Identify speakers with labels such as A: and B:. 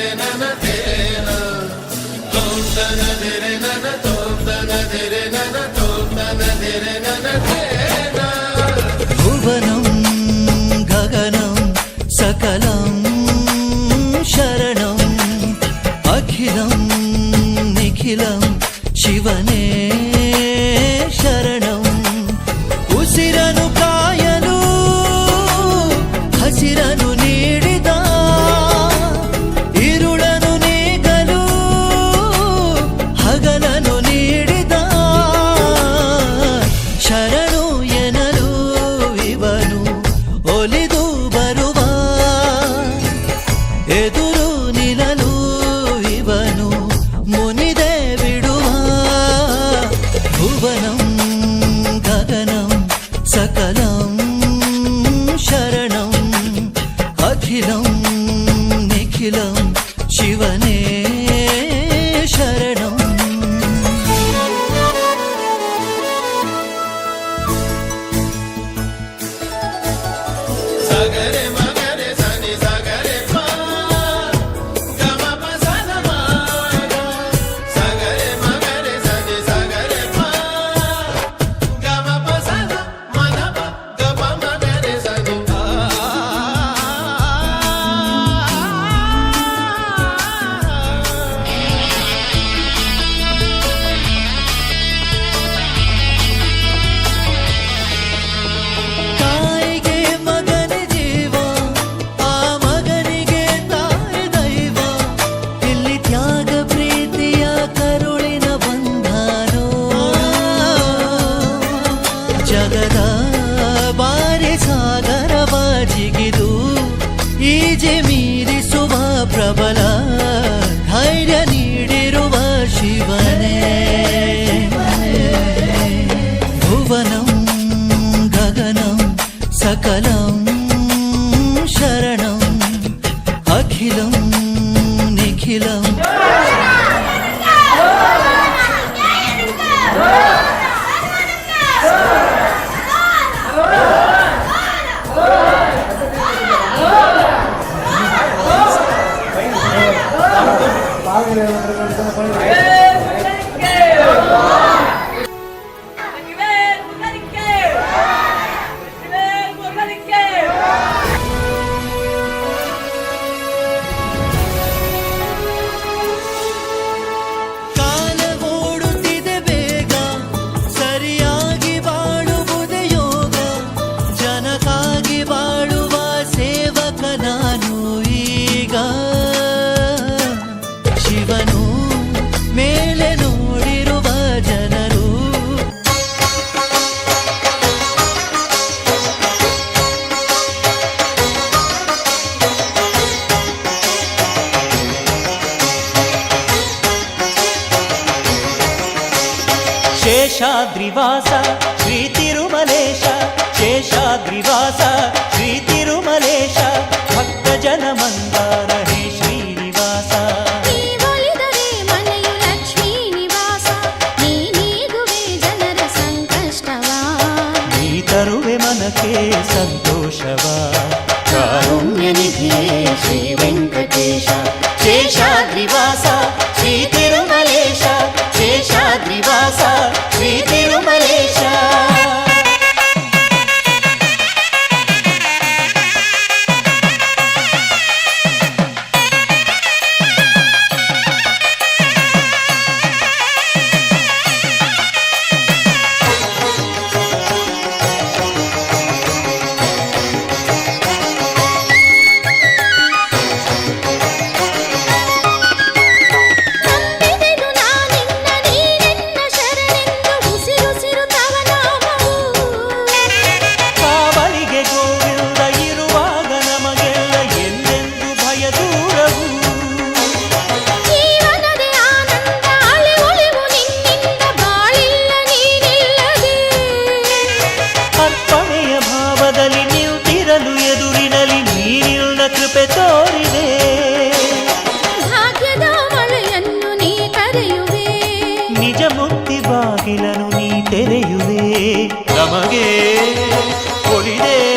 A: dere nana dere na tom dana dere nana tom dana dere nana tom dana dere nana dere na
B: భువనం గగనం సకలం శరణం అఖిలం నిఖిలం శివనే శరణం ఉసిరన అఖిలం నిఖిలం శివనే. ಸಾಗದ बे सगर easy ಮೀರಿಸುವ ಪ್ರಬಲ ಧೈರ್ಯ ನೀಡಿರುವ ಶಿವನೇ. ಭುವನಂ ಗಗನಂ ಸಕಲಂ ಶರಣಂ अखिलं निखिलं
A: శేషాద్రివాస శ్రీ తిరుమలేశ శేషాద్రివాస. பொழிதே